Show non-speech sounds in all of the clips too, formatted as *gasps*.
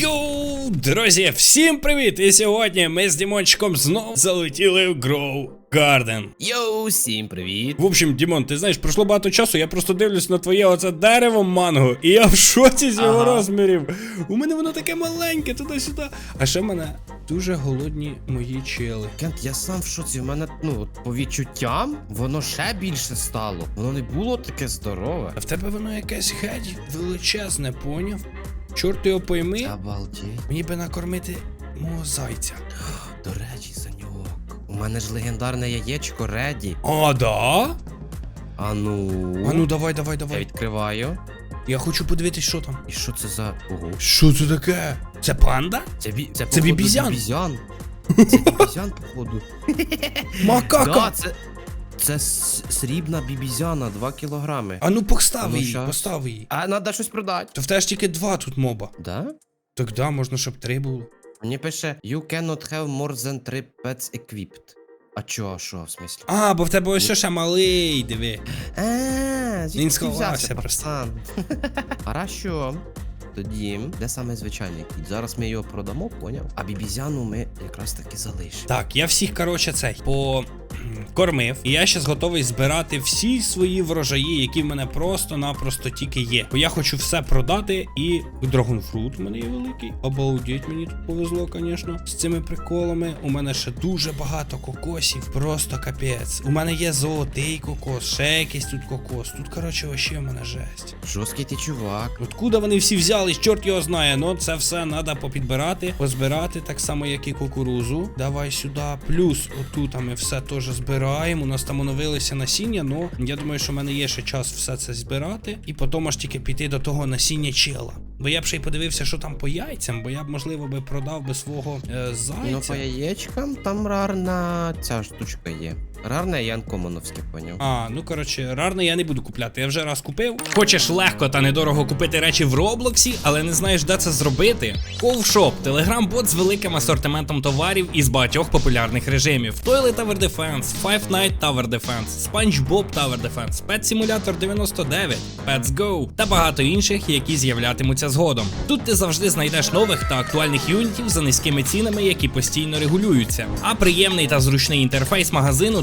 Йоу, друзі, всім привіт! І сьогодні ми з Дімончиком знову залетіли в Grow Garden. Йоу, всім привіт! В общем, Дімон, ти знаєш, пройшло багато часу, я просто дивлюсь на твоє оце дерево манго, і я в шоці з його Ага. розмірів. У мене воно таке маленьке, туди-сюди. А ще в мене дуже голодні мої чели. Кент, я сам в шоці, у мене, ну, по відчуттям, воно ще більше стало. Воно не було таке здорове. А в тебе воно якесь геть величезне, поняв? Чорт його пойми, Обалдеть. мені би накормити мого зайця. *gasps* До речі, Саньок. У мене ж легендарне яєчко Реді. А, да? А ну. А ну давай, давай, Я давай. відкриваю. Я хочу подивитись, що там. І що це за. Ого. Що це таке? Це панда? Це, бі... це, Це походу, бібізян. бібізян. Це бібізян, походу. Макака! *laughs* Да, це. Це с- срібна бібізяна, 2 кілограми. А ну постав Ну, її, щас. постав її. А треба щось продати. То в тебе ж тільки два тут моба. Да? Так да, можна, щоб три було. Мені пише You cannot have more than three pets equipped. А чо, а що, в смислі? А, бо в тебе ось ще малий, диви. А, звідки Він ти сховався взявся, просто. пацан? *laughs* Хорошо. Тоді, де саме звичайний кіт? Зараз ми його продамо, поняв? А бібізяну ми якраз таки залишимо. Так, я всіх, коротше, цей покормив. І я зараз готовий збирати всі свої врожаї, які в мене просто-напросто тільки є. Бо я хочу все продати і драгонфрут у мене є великий. Обалдеть, мені тут повезло, звісно, з цими приколами. У мене ще дуже багато кокосів. Просто капець. У мене є золотий кокос, ще якийсь тут кокос. Тут, коротше, вообще в мене жесть. Жорсткий ти чувак. Откуда вони всі взялись, чорт його знає. Ну це все треба попідбирати, позбирати, так само, як і кукурузу. Давай сюди. Плюс отут ми все теж збираємо. У нас там оновилися насіння, ну я думаю, що в мене є ще час все це збирати. І потім аж тільки піти до того насіння чела. Бо я б ще й подивився, що там по яйцям, бо я б, можливо, би продав би свого е, Ну, зайця. по яєчкам там рарна ця штучка є. Рарне і анкомоновське, поняв. А, ну коротше, рарно я не буду купляти. Я вже раз купив. Хочеш легко та недорого купити речі в Роблоксі, але не знаєш, де це зробити? Ковшоп телеграм-бот з великим асортиментом товарів із багатьох популярних режимів: Toilet Tower Defense, Five Night Tower Defense, SpongeBob Tower Defense, Pet Simulator 99, Pets Go та багато інших, які з'являтимуться згодом. Тут ти завжди знайдеш нових та актуальних юнітів за низькими цінами, які постійно регулюються. А приємний та зручний інтерфейс магазину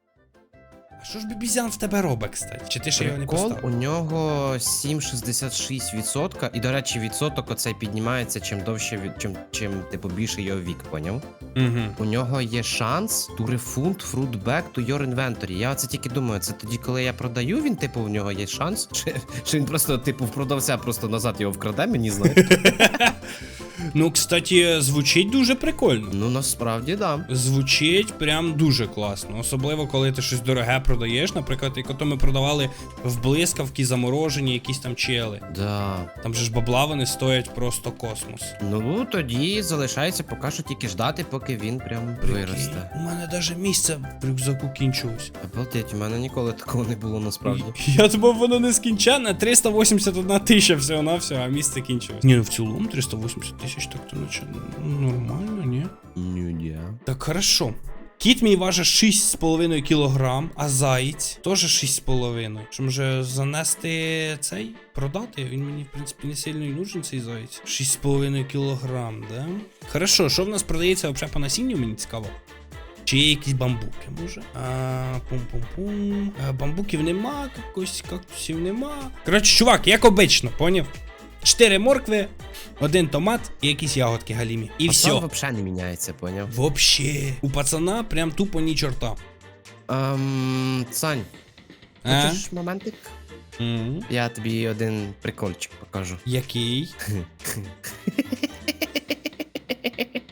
А що ж бібізян в тебе робить, кстати? Чи ти ще його не Прикол, поставив? у нього 7,66%. І, до речі, відсоток оцей піднімається чим довше від чим, чим типу більше його вік, поняв? Угу. У нього є шанс to refund fruit back to your inventory. Я оце тільки думаю, це тоді, коли я продаю, він, типу, в нього є шанс. Чи, чи він просто, типу, в продавця просто назад його вкраде, мені знає. *laughs* Ну, кстати, звучить дуже прикольно. Ну насправді да. Звучить прям дуже класно. Особливо, коли ти щось дороге продаєш. Наприклад, як ото ми продавали в блискавки заморожені якісь там чели. Да. Там же ж бабла вони стоять просто космос. Ну тоді залишається поки що тільки ждати, поки він прям виросте. У мене навіть місце в рюкзаку кінчилось. Обалдеть, у мене ніколи такого не було насправді. *laughs* Я думав, воно не скінченне. 381 тисяча всього на все, а місце кінчилось. Ні, ну в цілому 380 тисяч, так то наче нормально, ні? Ну, я. Так, хорошо. Кіт мій важить 6,5 кілограм, а заєць теж 6,5. Що може занести цей? Продати? Він мені, в принципі, не сильно і нужен цей заєць. 6,5 кілограм, да? Хорошо, що в нас продається взагалі по насінню, мені цікаво. Чи є якісь бамбуки, може? А, пум-пум-пум. А, бамбуків нема, якось кактусів нема. Коротше, чувак, як обично, поняв? Чотири моркви, один томат і якісь ягодки галімі. І все. Взагалі не міняється, поняв? Вообще. У пацана прям тупо ні чорта. Ем, Сань, А? хочеш моментик? М, Я тобі один прикольчик покажу. Який? *laughs*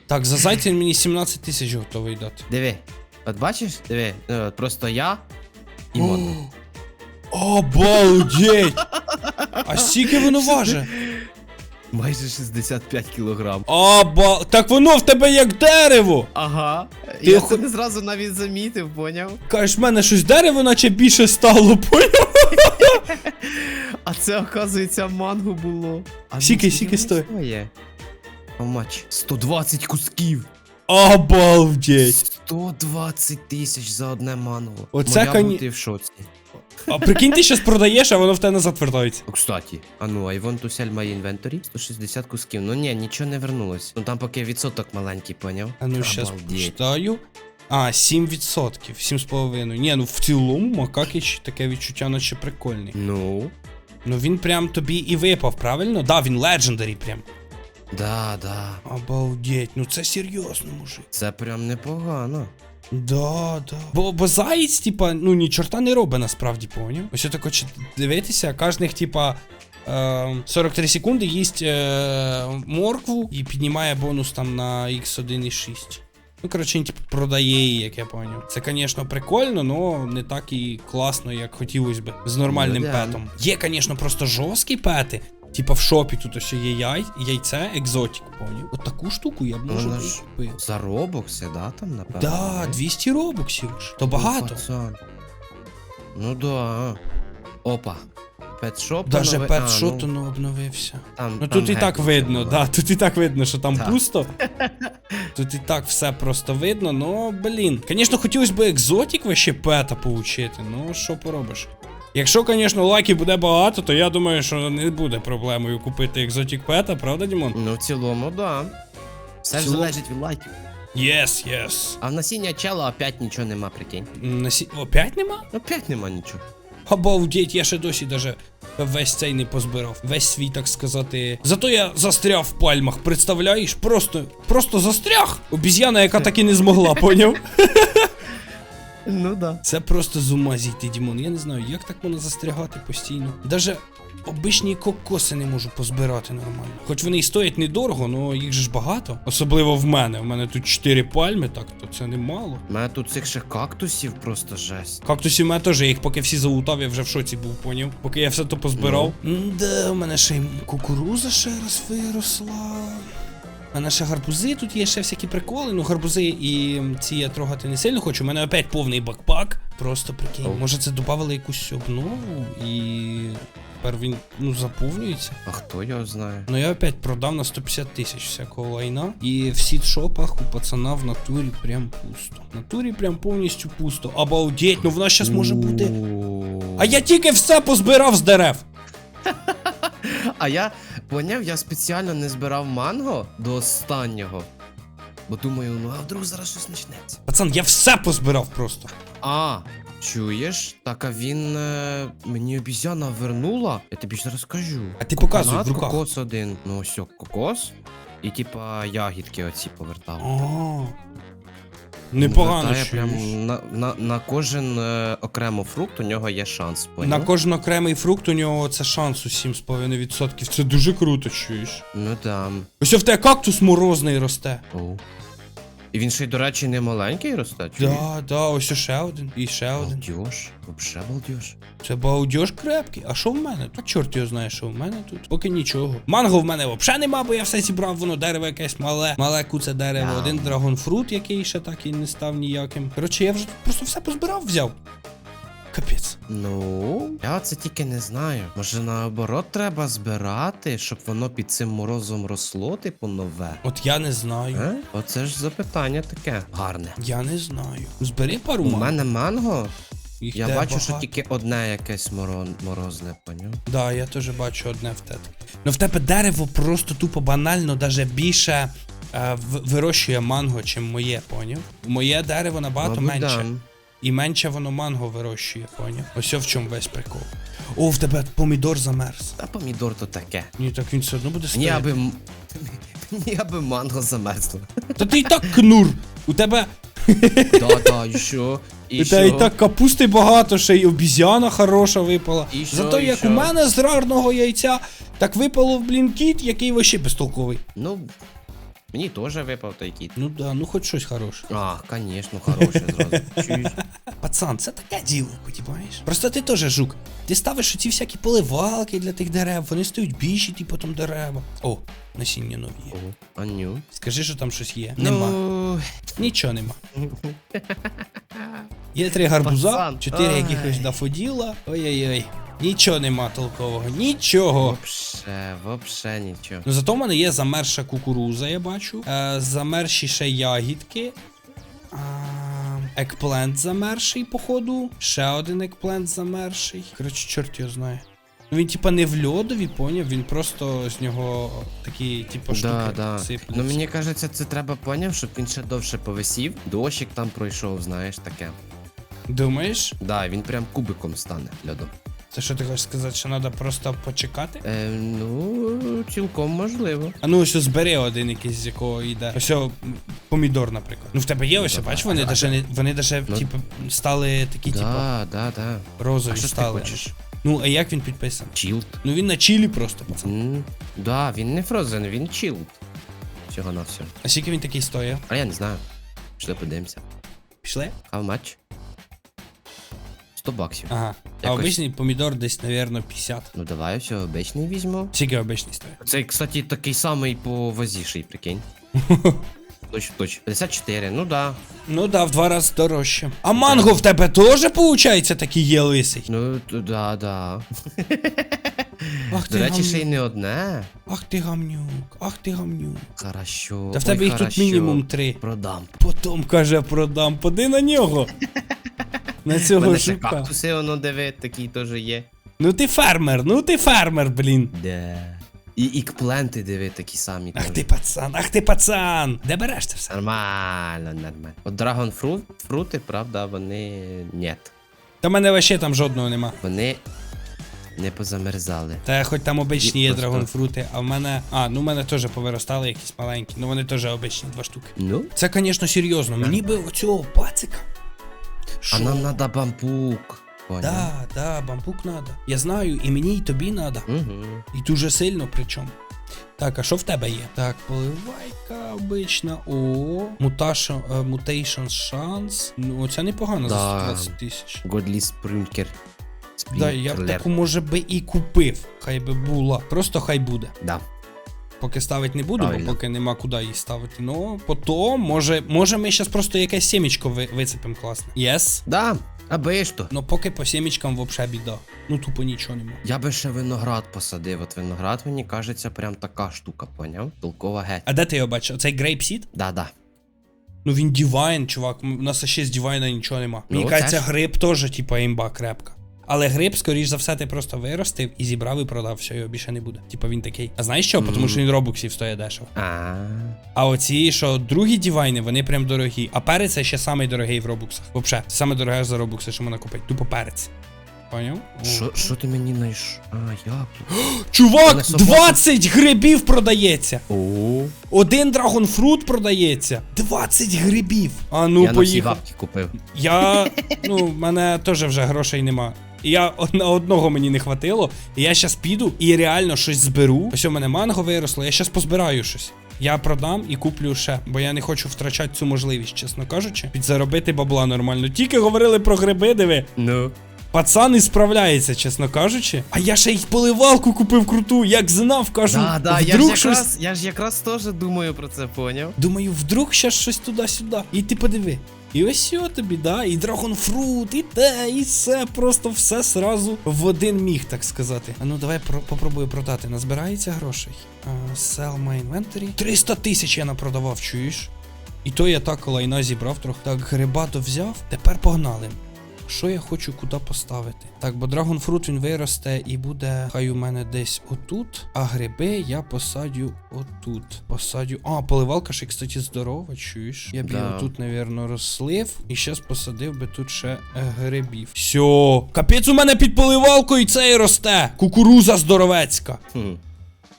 так, за зайця мені 17 тисяч готовий дати. Диви. От бачиш? Диви, ну, просто я і Мон. Обалдеть! А скільки воно важить? Майже 65 кілограм. Оба. Так воно в тебе як дерево! Ага. Ти я хо- це не зразу навіть замітив, поняв? Кажеш, в мене щось дерево, наче більше стало, поняв? А це, оказується, манго було. А ну, Скільки, скільки скільки воно стоїть? стоїть? 120 кусків. Обалдеть! 120 тисяч за одне манго. Оце Моя коні- бути в шоці. А прикинь, ти щас продаєш, а воно в тебе назад вертається. О, Кстати, а ну, I want to sell my inventory. 160 кусків. Ну ні, нічого не вернулось. Ну там поки відсоток маленький, поняв? А ну щас Обалдеть. почитаю. А, 7%. 7,5. Ні, ну в цілому Макакіч таке відчуття, наче прикольний. Ну, Ну він прям тобі і випав, правильно? Да, він легендарі прям. Да, да. Обалдеть, ну це серйозно, мужик. Це прям непогано. Да, да. Бо, бо заєць, типа, ну ні чорта не робить насправді, поняв? Ось я тако чи- дивитися, кожних, типа. е, 43 секунди їсть е, моркву і піднімає бонус там на x1,6. Ну, коротше, він типу продає її, як я поняв. Це, звісно, прикольно, але не так і класно, як хотілося б з нормальним Ну да. петом. Є, звісно, просто жорсткі пети. Типа в шопі тут ось є яй, яйце, екзотик, поняв. От таку штуку я б і ж купив. За робокси, да, там, напевно? Да, 200 робоксів. ж. То Ну, багато. пацан. Ну да. Опа. Петшоп. Даже нове- а, ну, ну, обновився. там, Ну там тут і геть так видно, було. да, тут і так видно, що там Так. пусто. *laughs* Тут і так все просто видно, ну блін. Звісно, хотілося б екзотик вообще пета получити, ну що поробиш. Якщо, звісно, лайків буде багато, то я думаю, що не буде проблемою купити екзотик пета, правда, Дімон? Ну, в цілому, да. Все ж цілому- залежить від лайків. Єс, єс. А в насіння чела опять нічого нема, прикинь. Насі... Опять нема? Опять нема нічого. Обалдеть, я ще досі даже весь цей не позбирав. Весь свій, так сказати. Зато я застряв в пальмах, представляєш? Просто, просто застряг. Обіз'яна, яка так і не змогла, поняв? *laughs* Ну да. Це просто з ума зійти, Дімон. Я не знаю, як так можна застрягати постійно. Даже обичні кокоси не можу позбирати нормально. Хоч вони і стоять недорого, але їх же ж багато. Особливо в мене. У мене тут 4 пальми, так то це немало. У мене тут цих ще кактусів просто жесть. Кактусів у мене теж, я їх поки всі залутав, я вже в шоці був, поняв. Поки я все то позбирав. Да, у мене ще й кукуруза ще раз виросла. Мене ще гарбузи, тут є ще всякі приколи. Ну, гарбузи і ці я трогати не сильно хочу. У мене опять повний бакпак. Просто прикинь. О. Може це додавали якусь обнову і тепер він ну заповнюється. А хто його знає? Ну я опять продав на 150 тисяч всякого лайна. І в сітшопах у пацана в натурі прям пусто. В натурі прям повністю пусто. Обалдеть, ну в нас щас може бути. А я тільки все позбирав з дерев. *laughs* А я поняв, я спеціально не збирав манго до останнього. Бо думаю, ну а вдруг зараз щось почнеться. Пацан, я все позбирав просто. А, чуєш? Так, а він е, мені обізяна вернула. Я тобі зараз скажу. А ти показуй Коконат, в руках. Кокос один. Ну ось, о, кокос. І типа ягідки оці повертав. О, непогано. вертає чуєш. прям на, на, на кожен е, окремо фрукт у нього є шанс. На Поняв? кожен окремий фрукт у нього це шанс у 7,5%. Це дуже круто, чуєш. Ну там. Ось в тебе кактус морозний росте. Оу. І він ще й, до речі, не маленький росте, чуєш? Да, да, ось ще один і ще один. Балдеж, вообще балдеж. Це балдеж крепкий. А що в мене? Та чорт його знає, що в мене тут. Поки нічого. Манго в мене взагалі нема, бо я все зібрав, воно дерево якесь мале, мале куце дерево, Да. один драгонфрут, який ще так і не став ніяким. Коротше, я вже тут просто все позбирав, взяв. Капець. Ну, я це тільки не знаю. Може наоборот треба збирати, щоб воно під цим морозом росло, типу нове. От я не знаю. Е? Оце ж запитання таке гарне. Я не знаю. Збери пару У мене манго, Їх я бачу, що тільки одне якесь морон, морозне, поняв? Да, я теж бачу одне в тебе. Ну в тебе дерево просто тупо банально, даже більше е, вирощує манго, чим моє, поняв? Моє дерево набагато Мабуть, менше. да. І менше воно манго вирощує, поняв? Ось в чому весь прикол. О, в тебе помідор замерз. Та помідор то таке. Ні, так він все одно буде стояти. аби. м- *laughs* аби манго замерзло. Та ти і так кнур. У тебе, *laughs* Да, да, і що? І у тебе і так капусти багато, ще й обіз'яна хороша випала. І що, Зато і як що? у мене з рарного яйця, так випало в блін кіт, який вообще безтолковий. Ну, мені теж випав кіт. Ну да, ну хоч щось хороше. А, звісно, хороше зразу. Чуєш? Пацан, це таке діло, понімаєш? Просто ти теж жук. Ти ставиш оці всякі поливалки для тих дерев, вони стають більші, ті потім дерева. О, насіння нові. О, Аню. Скажи, що там щось є. Нема. Ну, Нічого нема. *laughs* Є три гарбуза, Пацан, чотири ай. якихось дафоділа. Ой-ой-ой. Нічого нема толкового, нічого. Вообще, вообще нічого. Ну зато в мене є замерша кукуруза, я бачу. Е, замерші ще ягідки. А, екплент замерший, походу. Ще один екплент замерший. Коротше, чорт його знає. Ну він типа не в льодові, поняв, він просто з нього такі, типа, штуки Да, да. сипляться. Ну мені кажеться, це треба поняв, щоб він ще довше повисів. Дощик там пройшов, знаєш таке. Думаєш? Да, він прям кубиком стане льодом. Це що ти хочеш сказати, що треба просто почекати? Е, ну, цілком можливо. А ну ось збери один якийсь, з якого йде. Ось о, помідор, наприклад. Ну в тебе є ось, давай, бачиш, вони давай. даже не вони даже, Ну. типу, стали такі, типу, Да, да, да. розові А що ти стали. хочеш? Ну, а як він підписаний? Чілд. Ну він на чилі просто, пацан. М, Да, він не фрозен, він чілд. Всього на все. А скільки він такий стоїть? А я не знаю. Пішли подивимося. Пішли? How much? 100 баксів. Ага. А Якось- обичний помідор десь, навірно, 50. Ну давай все, обичний візьму. Скільки обичний стоїть? Це, кстати, такий самий по вазіший, прикинь. Точ, точ. 54, ну да. Ну да, в два рази дорожче. А манго в тебе теж, виходить, такий є лисий? Ну, т- да, да. Ах ти До речі, ще й гамнюк, не одне. ах ти гамнюк, ах ти гамнюк. Хорошо. Та в ой, тебе їх тут хорошо. мінімум три. Продам. Потім каже, продам. Поди на нього. *laughs* На цього мене ще жука. кактуси, воно диви, такий теж є. Ну ти фермер, ну ти фермер, блін. Де. І ікпленти, диви, такі самі. Ах теж. ти пацан, ах ти пацан. Де береш це все? Нормально, нормально. От драгон фрут, фрути, правда, вони. Нет. Та в мене вообще там жодного нема. Вони не позамерзали. Та хоч там обичні є Просто- драгонфрути, а в мене. А, ну в мене теж повиростали якісь маленькі, ну вони теж обичні два штуки. Ну, Це, звісно, серйозно. Мені би оцього пацика. А нам надо бамбук. Понял? Да, да, бамбук надо. Я знаю, і мені, і тобі надо. Угу. І дуже сильно причому. Так, а що в тебе є? Так, поливайка обична. О, муташн, мутейшн шанс. Ну, це непогано за 120 тисяч. Годлі спринкер. Да, я б таку, може би і купив. Хай би була. Просто хай буде. Да. Поки ставити не буду, бо поки нема куди її ставити. Ну, потім, може, може ми зараз просто якесь сімечко ви, висипемо класне. Єс? Да, аби ж то. Ну поки по сімечкам вообще біда. Ну тупо нічого нема. Я би ще виноград посадив. От виноград, мені кажеться, прям така штука, поняв? Толкова геть. А де ти його бачив? Оцей грейпсід? Да, да. Ну він дівайн, чувак. У нас ще з дівайна нічого нема. Мені Ну, кажеться, теж. гриб теж, типа, імба крепка. Але гриб, скоріш за все, ти просто виростив і зібрав і продав, все, його більше не буде. Типа він такий. А знаєш що? Тому що він робоксів стоїть дешево. А. А оці, що другі дівайни, вони прям дорогі. А перець це ще самий дорогий в робоксах. Вообще, це саме дороге за робокси, що можна купити. Тупо перець. Поняв? Що, ти мені знайш? А, яблуко. *gasps* Чувак, Мене 20 грибів продається! О, Один драгонфрут продається. 20 грибів. А ну я поїхав. бабки купив. Я. Ну, в мене теж вже грошей нема. Я на одного мені не хватило. Я щас піду і реально щось зберу. Ось у мене манго виросло, я щас позбираю щось. Я продам і куплю ще, бо я не хочу втрачати цю можливість, чесно кажучи, підзаробити бабла нормально. Тільки говорили про гриби, диви. Ну. Пацан і справляється, чесно кажучи. А я ще й поливалку купив круту, як знав, кажу. Да, да, я ж, якраз, щось. я ж якраз теж думаю про це, поняв? Думаю, вдруг ще щось туди-сюди. І ти подиви. І ось що тобі, да, і драгонфрут, і те, і все, просто все сразу в один міг, так сказати. А ну давай про- попробую продати. Назбирається грошей. Uh, sell my inventory. 300 тисяч я напродавав, чуєш? І то я так лайна зібрав трохи. Так, грибато взяв. Тепер погнали. Що я хочу куди поставити? Так, бо драгонфрут він виросте і буде хай у мене десь отут. А гриби я посадю отут. Посадю. А, поливалка ще, кстати, здорова, чуєш? Я б Да. його тут, навірно, розслив. І щас посадив би тут ще е, грибів. Все. Капець у мене під поливалкою цей росте. Кукуруза здоровецька. Хм.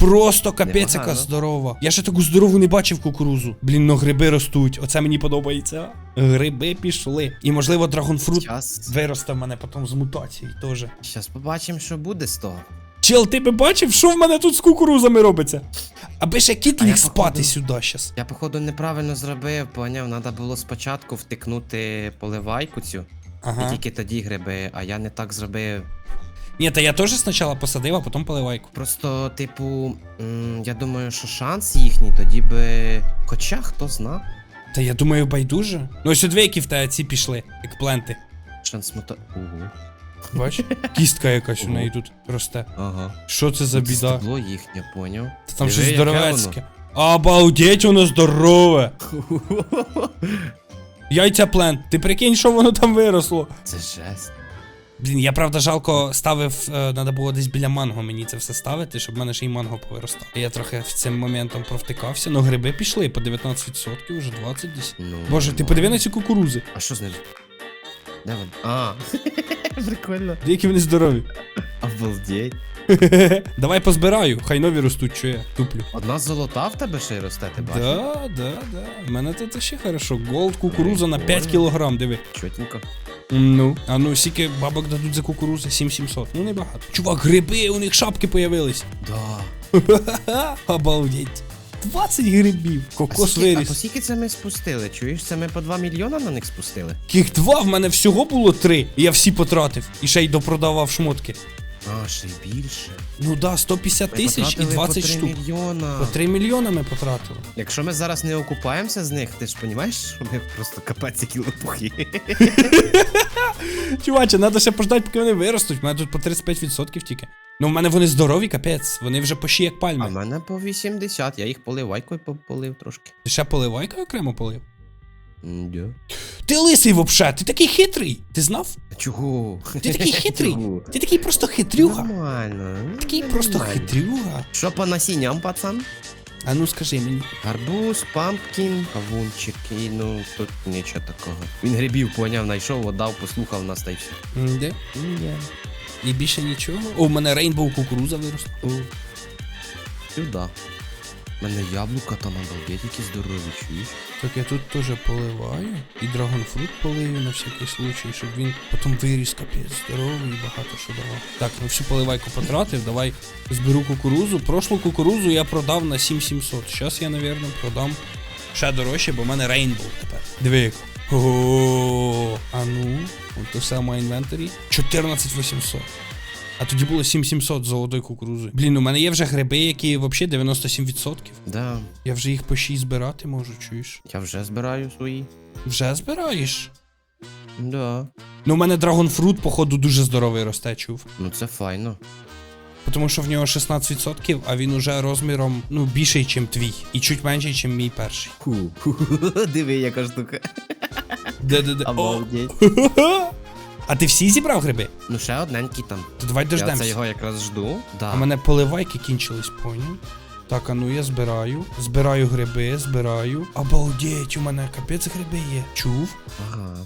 Просто капець яка здорова. Я ще таку здорову не бачив кукурузу. Блін, ну гриби ростуть. Оце мені подобається. Гриби пішли. І можливо драгонфрут Щас, виросте в мене потім з мутації теж. щас побачимо, що буде з того. Чел, ти би бачив, що в мене тут з кукурузами робиться? Аби ще кіт ліг спати походу- сюди щас. Я, походу, неправильно зробив, поняв, треба було спочатку втикнути поливайку цю, і тільки тоді гриби, а я не так зробив. Ні, та я теж спочатку посадив, а потім поливайку. Просто, типу, м, я думаю, що шанс їхній тоді би. Хоча хто зна. Та я думаю, байдуже. Ну ось дві, які в тебе ці пішли, екпленти. Шанс мото. Угу. Бач? *laughs* Кістка якась у неї тут росте. Ага. Що це за біда? стебло їхнє, поняв? Та Там Диви, щось яке здоровецьке. Обалдеть, воно здорове! *laughs* Яйця плент. Ти прикинь, що воно там виросло. Це жесть. Блін, я правда жалко ставив, треба було десь біля манго мені це все ставити, щоб в мене ще й манго повиростало. Я трохи в цим моментом провтикався, ну гриби пішли по 19%, вже 20 десь. Ну, Боже, ти подиви на ці кукурузи. А що з ним? Де він? А, *laughs* прикольно. Які вони здорові. Обалдеть. *laughs* Давай позбираю, хай нові ростуть, що я туплю. Одна золота в тебе ще й росте, ти бачиш? Да, да, да. У мене тут ще хорошо. Голд кукуруза на 5 Прикольно. кілограм, диви. Чотенько. Ну, а ну скільки бабок дадуть за кукурузи? 7700. Ну небагато. Чувак, гриби, у них шапки появились. Да. *laughs* Обалдеть. 20 грибів. А Кокос скільки- А по виріс. скільки це ми спустили? Чуєш, це ми по 2 мільйона на них спустили? Ких два, в мене всього було три. І я всі потратив. І ще й допродавав шмотки. А, ще й більше. Ну да, 150 тисяч і потратили 20 по 3 штук. мільйона. По 3 мільйони ми потратили. Якщо ми зараз не окупаємося з них, ти ж розумієш, що ми просто капець які лопухи. *laughs* Чуваче, треба ще пождати, поки вони виростуть. У мене тут по 35% тільки. Ну, в мене вони здорові, капець. Вони вже поші як пальми. А в мене по 80, я їх поливайкою по- полив трошки. Ти ще поливайка окремо полив? Да. Ти лисий вообще, ти такий хитрий. Ти знав? Чого? Ти такий хитрий. Чого? Ти такий просто хитрюга. Нормально. Такий нормально. просто хитрюга. Що по насінням, пацан? А ну скажи мені. Гарбуз, пампкін, кавунчик і ну тут нічого такого. Він грибів поняв, знайшов, отдав, послухав нас та й все. Де? І більше нічого. О, у мене рейнбоу кукуруза виросла. О, Сюди. У мене яблука там обалдеть, які здорові, чуєш? Так я тут теж поливаю. І драгонфрут полию на всякий случай, щоб він потім виріс капець здоровий і багато що давав. Так, ну всю поливайку потратив, давай зберу кукурузу. Прошлу кукурузу я продав на 7700. Зараз я, напевно, продам ще дорожче, бо в мене рейнбоу тепер. Диви. Ого. А ну, в моєму інвентарі. 14800. А тоді було 7700 золотої кукурузи. Блін, у мене є вже гриби, які взагалі 97%. Да, Я вже їх по 6 збирати можу, чуєш? я вже збираю свої. Вже збираєш? Да. Ну, у мене драгонфрут, походу, дуже здоровий росте, чув. Ну це файно. Тому що в нього 16%, а він уже розміром ну, більший, ніж твій. І чуть менший, ніж мій перший. Ху, ху, диви, яка штука. Де-де-де. Обалдеть. *laughs* А ти всі зібрав гриби? Ну ще одненький там. То давай Я це його якраз жду. Да. А мене поливайки кінчились, поняв? Так, а ну я збираю. Збираю гриби, збираю. Обалдеть, у мене капець гриби є. Чув? Ага.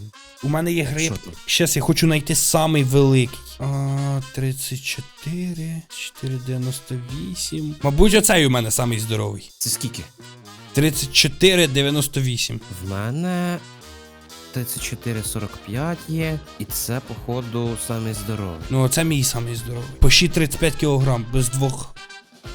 У мене є гриб. Що? Щас я хочу знайти самий великий. А, 34, 498. Мабуть, оцей у мене самий здоровий. Це скільки? 34,98. В мене 34,45 є, і це, походу, самий здоровий. Ну, оце мій самий здоровий. Пощі 35 кг, без двох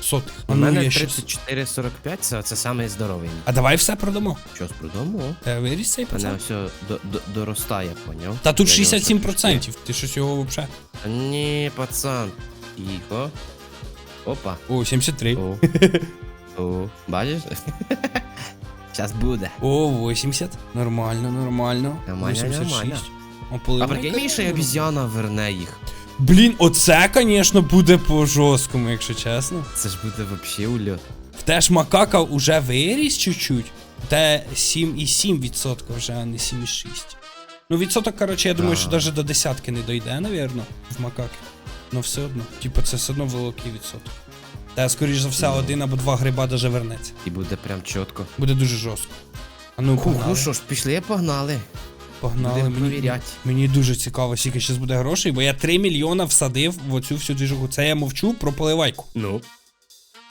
сотих. У ну, мене я щас- 34,45, це, це самий здоровий. А давай все продамо. Щось продамо. Е, виріс цей Мене все до, до, доростає, поняв? Та тут Я його 67%. Ти щось його взагалі. Та Ні, пацан. Тихо. Опа. О, 73. О. *laughs* О. Бачиш? Щас буде. О, 80. Нормально, нормально. Нормально, 86. нормально. А прикинь, мені ще й обіз'яна верне їх. Блін, оце, звісно, буде по жорсткому, якщо чесно. Це ж буде вообще ульот. В те ж макака уже виріс чуть-чуть. Те 7,7% вже, а не 7,6. Ну, відсоток, коротше, я думаю, що навіть до десятки не дойде, навірно, в макаки. Ну все одно. Типу, це все одно великий відсоток. Та, скоріш за все, один або два гриба даже вернеться. І буде прям чітко. Буде дуже жорстко. А ну, погнали. ну що ж, пішли, погнали. погнали. будемо Мені, провіряти. мені дуже цікаво, скільки зараз буде грошей, бо я 3 мільйона всадив в оцю всю двіжуху. Це я мовчу про поливайку. Ну.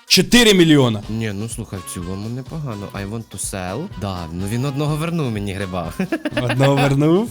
4 мільйона. Ні, ну слухай, в цілому непогано. I want to sell. Да, ну він одного вернув мені гриба. *laughs* Одного вернув.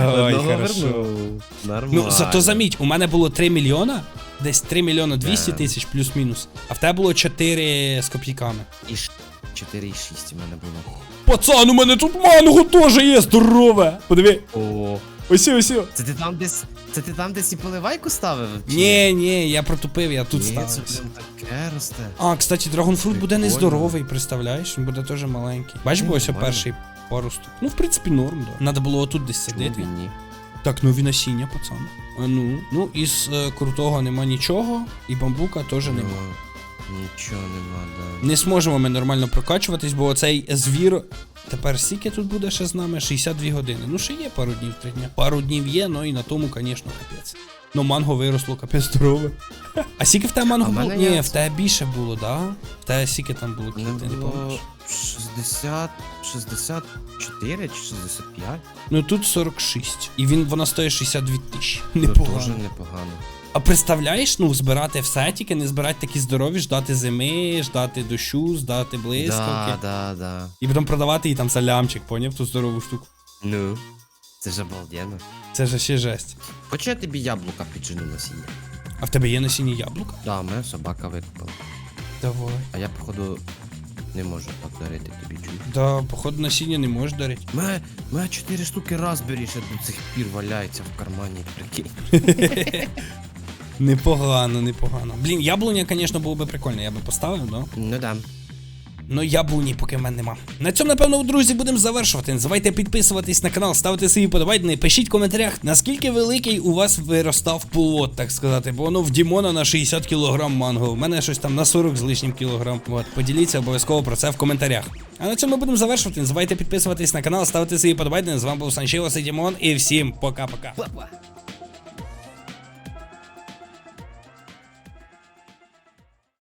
Ой, одного хорошо. вернув. Нормально. Ну, зато заміть, у мене було 3 мільйона, десь 3 мільйона 200 Да. тисяч плюс-мінус, а в тебе було 4 з копійками. І ш- 4,6 у мене було. Пацан, у мене тут манго теж є здорове. Подиви, О. ось ось. Це ти там десь. Це ти там десь і поливайку ставив? чи Ні, ні, я протупив, я тут Ні, це ставився. прям таке росте. А, кстати, драгонфрут буде Прикольно. нездоровий, представляєш? Він буде теж маленький. Бачиш, бо ось Нормально. перший поросток. Ну, в принципі, норм, да. Надо було отут десь Чому ні? Так, нові насіння, пацан. А ну, ну, із е, крутого нема нічого, і бамбука теж нема. Ну, нічого нема, да. Не зможемо ми нормально прокачуватись, бо цей звір. Тепер скільки тут буде ще з нами? 62 години. Ну, ще є пару днів, три дня. Пару днів є, ну і на тому, звісно, капець. Ну, манго виросло, капець здорове. А скільки в тебе манго А в було? мене Ні, є в тебе більше було, да? В тебе скільки там було Не квіти, не було пам'ятаєш? 60, 64 чи 65? Ну тут 46. І він вона стоїть 62 тисячі. Ну, Непогано. дуже непогано. А представляєш, ну, збирати все, тільки не збирати такі здорові, ждати зими, ждати дощу, ждати блискавки. Да, да, да. І потім продавати її там за лямчик, поняв ту здорову штуку. Ну, це ж обалденно. Це ж ще жесть. Хоча я тобі яблука піджину насіння. А в тебе є насіння яблука? Да, мене собака викупила. Давай. А я, походу, не можу так дарити тобі чую. Да, походу насіння не можеш дарити. Ме, ме 4 штуки Raspberry ще до цих пір валяється в кармані, прикинь. *laughs* Непогано, непогано. Блін, яблуня, звісно, було би прикольно, я би поставив, да? Ну да. Ну яблуні поки в мене нема. На цьому, напевно, друзі, будемо завершувати. Не забувайте підписуватись на канал, ставити свої подобайки, пишіть в коментарях, наскільки великий у вас виростав плод, так сказати. Бо воно в Дімона на 60 кг манго. У мене щось там на 40 з лишнім кілограм. От, поділіться обов'язково про це в коментарях. А на цьому ми будемо завершувати. Не забувайте підписуватись на канал, ставити свої подобайки. З вами був Санчило Дімон і всім пока-пока.